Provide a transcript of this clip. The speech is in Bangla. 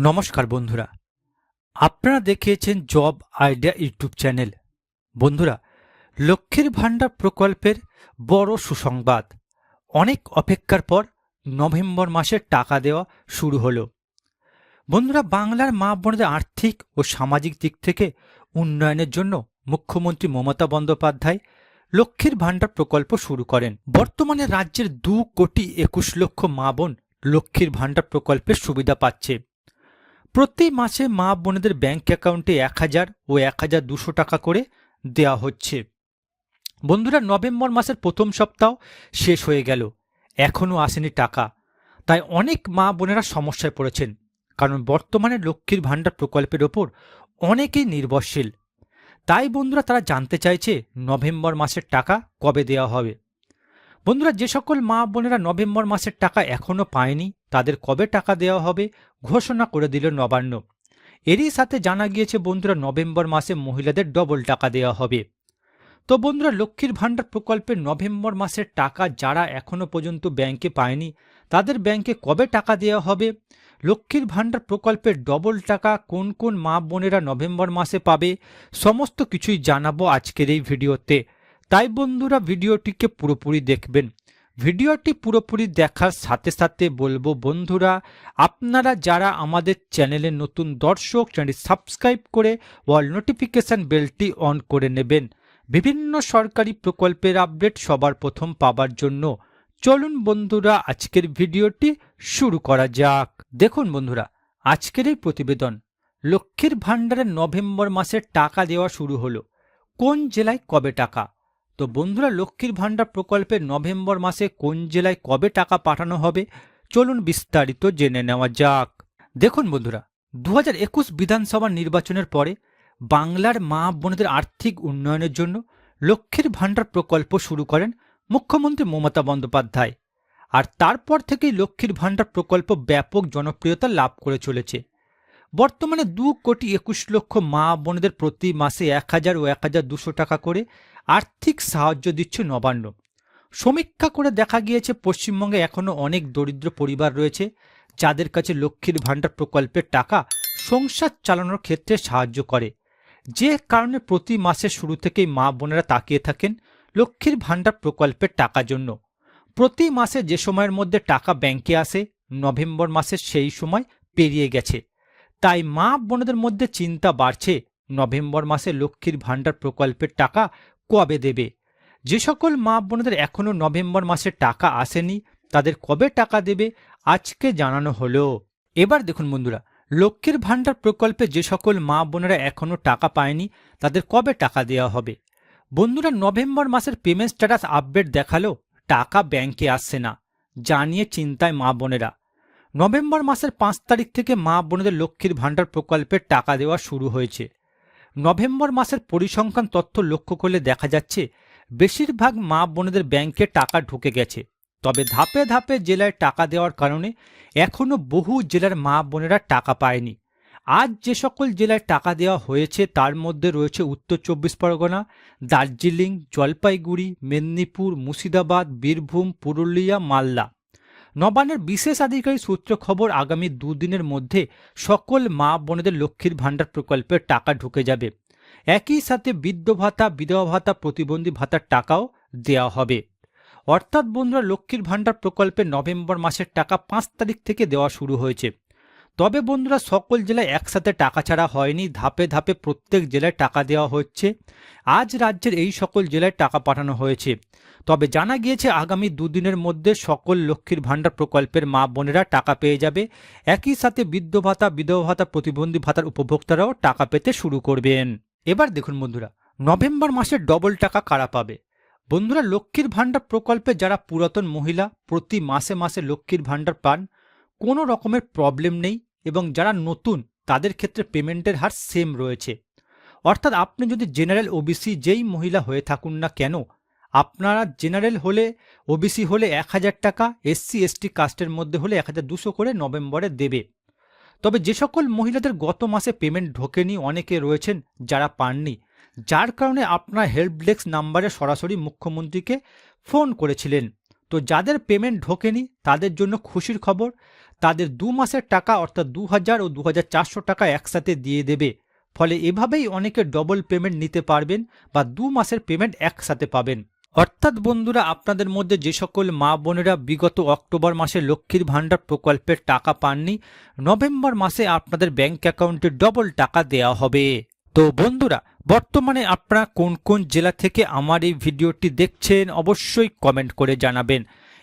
নমস্কার বন্ধুরা। আপনারা দেখিয়েছেন জব আইডিয়া ইউটিউব চ্যানেল। বন্ধুরা, লক্ষ্মীর ভাণ্ডার প্রকল্পের বড় সুসংবাদ। অনেক অপেক্ষার পর নভেম্বর মাসে টাকা দেওয়া শুরু হলো। বন্ধুরা, বাংলার মা বোনদের আর্থিক ও সামাজিক দিক থেকে উন্নয়নের জন্য মুখ্যমন্ত্রী মমতা বন্দ্যোপাধ্যায় লক্ষ্মীর ভাণ্ডার প্রকল্প শুরু করেন। বর্তমানে রাজ্যের দু কোটি একুশ লক্ষ মা বোন লক্ষ্মীর ভাণ্ডার প্রকল্পের সুবিধা পাচ্ছে। প্রতি মাসে মা বোনেদের ব্যাংক অ্যাকাউন্টে এক হাজার ও এক হাজার দুশো টাকা করে দেওয়া হচ্ছে। বন্ধুরা, নভেম্বর মাসের প্রথম সপ্তাহ শেষ হয়ে গেল। এখনও আসেনি টাকা। তাই অনেক মা বোনেরা সমস্যায় পড়েছেন। কারণ বর্তমানে লক্ষ্মীর ভাণ্ডার প্রকল্পের ওপর অনেকেই নির্ভরশীল। তাই বন্ধুরা, তারা জানতে চাইছে নভেম্বর মাসের টাকা কবে দেওয়া হবে। বন্ধুরা, যে সকল মা বোনেরা নভেম্বর মাসের টাকা এখনও পায়নি, তাদের কবে টাকা দেওয়া হবে ঘোষণা করে দিল নবান্ন। এরই সাথে জানা গিয়েছে, বন্ধুরা, নভেম্বর মাসে মহিলাদের ডবল টাকা দেওয়া হবে। তো বন্ধুরা, লক্ষ্মীর ভাণ্ডার প্রকল্পের নভেম্বর মাসের টাকা যারা এখনও পর্যন্ত ব্যাংকে পায়নি, তাদের ব্যাংকে কবে টাকা দেওয়া হবে? লক্ষ্মীর ভাণ্ডার প্রকল্পের ডবল টাকা কোন কোন মা বোনেরা নভেম্বর মাসে পাবে? সমস্ত কিছুই জানাব আজকের এই ভিডিওতে। তাই বন্ধুরা ভিডিওটিকে পুরোপুরি দেখবেন। ভিডিওটি পুরোপুরি দেখার সাথে সাথে বলব বন্ধুরা, আপনারা যারা আমাদের চ্যানেলে নতুন দর্শক, চ্যানেলটি সাবস্ক্রাইব করে অল নোটিফিকেশান বেলটি অন করে নেবেন। বিভিন্ন সরকারি প্রকল্পের আপডেট সবার প্রথম পাবার জন্য। চলুন বন্ধুরা, আজকের ভিডিওটি শুরু করা যাক। দেখুন বন্ধুরা, আজকের এই প্রতিবেদন। লক্ষ্মীর ভাণ্ডারে নভেম্বর মাসে টাকা দেওয়া শুরু হলো। কোন জেলায় কবে টাকা? তো বন্ধুরা, লক্ষ্মীর ভাণ্ডার প্রকল্পে নভেম্বর মাসে কোন জেলায় কবে টাকা পাঠানো হবে, চলুন বিস্তারিত জেনে নেওয়া যাক। দেখুন বন্ধুরা দু একুশ বিধানসভা নির্বাচনের পরে বাংলার মা বোনদের আর্থিক উন্নয়নের জন্য লক্ষ্মীর ভাণ্ডার প্রকল্প শুরু করেন মুখ্যমন্ত্রী মমতা বন্দ্যোপাধ্যায়। আর তারপর থেকেই লক্ষ্মীর ভাণ্ডার প্রকল্প ব্যাপক জনপ্রিয়তা লাভ করে চলেছে। বর্তমানে দু কোটি একুশ লক্ষ মা বোনেদের প্রতি মাসে এক হাজার ও এক হাজার দুশো টাকা করে আর্থিক সাহায্য দিচ্ছে নবান্ন। সমীক্ষা করে দেখা গিয়েছে, পশ্চিমবঙ্গে এখনও অনেক দরিদ্র পরিবার রয়েছে, যাদের কাছে লক্ষ্মীর ভাণ্ডার প্রকল্পের টাকা সংসার চালানোর ক্ষেত্রে সাহায্য করে। যে কারণে প্রতি মাসের শুরু থেকেই মা বোনেরা তাকিয়ে থাকেন লক্ষ্মীর ভাণ্ডার প্রকল্পের টাকার জন্য। প্রতি মাসে যে সময়ের মধ্যে টাকা ব্যাংকে আসে, নভেম্বর মাসের সেই সময় পেরিয়ে গেছে। তাই মা বোনদের মধ্যে চিন্তা বাড়ছে। নভেম্বর মাসে লক্ষ্মীর ভাণ্ডার প্রকল্পের টাকা কবে দেবে? যে সকল মা বোনদের এখনও নভেম্বর মাসে টাকা আসেনি, তাদের কবে টাকা দেবে, আজকে জানানো হলো। এবার দেখুন বন্ধুরা, লক্ষ্মীর ভাণ্ডার প্রকল্পে যে সকল মা বোনেরা এখনও টাকা পায়নি, তাদের কবে টাকা দেওয়া হবে? বন্ধুরা, নভেম্বর মাসের পেমেন্ট স্ট্যাটাস আপডেট দেখাল, টাকা ব্যাংকে আসছে না। জানিয়ে চিন্তায় মা বোনেরা। নভেম্বর মাসের পাঁচ তারিখ থেকে মা বোনেদের লক্ষ্মীর ভাণ্ডার প্রকল্পের টাকা দেওয়া শুরু হয়েছে। নভেম্বর মাসের পরিসংখ্যান তথ্য লক্ষ্য করলে দেখা যাচ্ছে, বেশিরভাগ মা বোনেদের ব্যাংকে টাকা ঢুকে গেছে। তবে ধাপে ধাপে জেলায় টাকা দেওয়ার কারণে এখনও বহু জেলার মা বোনেরা টাকা পায়নি। আজ যে সকল জেলায় টাকা দেওয়া হয়েছে, তার মধ্যে রয়েছে উত্তর চব্বিশ পরগনা, দার্জিলিং, জলপাইগুড়ি, মেদিনীপুর, মুর্শিদাবাদ, বীরভূম, পুরুলিয়া, মালদা। নবান্নের বিশেষ আধিকারিক সূত্র খবর, আগামী দুদিনের মধ্যে সকল মা বোনেদের লক্ষ্মীর ভাণ্ডার প্রকল্পের টাকা ঢুকে যাবে। একই সাথে বৃদ্ধ ভাতা, বিধবা ভাতা, প্রতিবন্ধী ভাতার টাকাও দেওয়া হবে। অর্থাৎ বন্ধুরা, লক্ষ্মীর ভাণ্ডার প্রকল্পে নভেম্বর মাসের টাকা পাঁচ তারিখ থেকে দেওয়া শুরু হয়েছে। তবে বন্ধুরা সকল জেলায় একসাথে টাকা ছাড়া হয়নি, ধাপে ধাপে প্রত্যেক জেলায় টাকা দেওয়া হচ্ছে। আজ রাজ্যের এই সকল জেলায় টাকা পাঠানো হয়েছে। তবে জানা গিয়েছে, আগামী দুদিনের মধ্যে সকল লক্ষ্মীর ভাণ্ডার প্রকল্পের মা বোনেরা টাকা পেয়ে যাবে। একই সাথে বৃদ্ধ ভাতা, বিধবা ভাতা, প্রতিবন্ধী ভাতার উপভোক্তারাও টাকা পেতে শুরু করবেন। এবার দেখুন বন্ধুরা, নভেম্বর মাসে ডবল টাকা কারা পাবে? বন্ধুরা, লক্ষ্মীর ভাণ্ডার প্রকল্পে যারা পুরাতন মহিলা প্রতি মাসে মাসে লক্ষ্মীর ভাণ্ডার পান, কোনো রকমের প্রবলেম নেই। এবং যারা নতুন, তাদের ক্ষেত্রে পেমেন্টের হার সেম রয়েছে। অর্থাৎ আপনি যদি জেনারেল ওবিসি যেই মহিলা হয়ে থাকুন না কেন, আপনারা জেনারেল হলে ওবিসি হলে এক হাজার টাকা এসসি এসটি কাস্টের মধ্যে হলে এক হাজার দুশো করে নভেম্বরে দেবে। তবে যে সকল মহিলাদের গত মাসে পেমেন্ট ঢোকেনি, অনেকে রয়েছেন যারা পাননি, যার কারণে আপনার হেল্প ডেস্ক নাম্বারে সরাসরি মুখ্যমন্ত্রীকে ফোন করেছিলেন। তো যাদের পেমেন্ট ঢোকেনি, তাদের জন্য খুশির খবর তাদের দু মাসের টাকা অর্থাৎ দু হাজার ও দু হাজার চারশো টাকা একসাথে দিয়ে দেবে। ফলে এভাবেই অনেকে ডবল পেমেন্ট নিতে পারবেন বা দু মাসের পেমেন্ট একসাথে পাবেন। অর্থাৎ বন্ধুরা, আপনাদের মধ্যে যে সকল মা বোনেরা বিগত অক্টোবর মাসে লক্ষ্মীর ভাণ্ডার প্রকল্পের টাকা পাননি, নভেম্বর মাসে আপনাদের ব্যাংক অ্যাকাউন্টে ডবল টাকা দেওয়া হবে। তো বন্ধুরা, বর্তমানে আপনারা কোন কোন জেলা থেকে আমার এই ভিডিওটি দেখছেন, অবশ্যই কমেন্ট করে জানাবেন।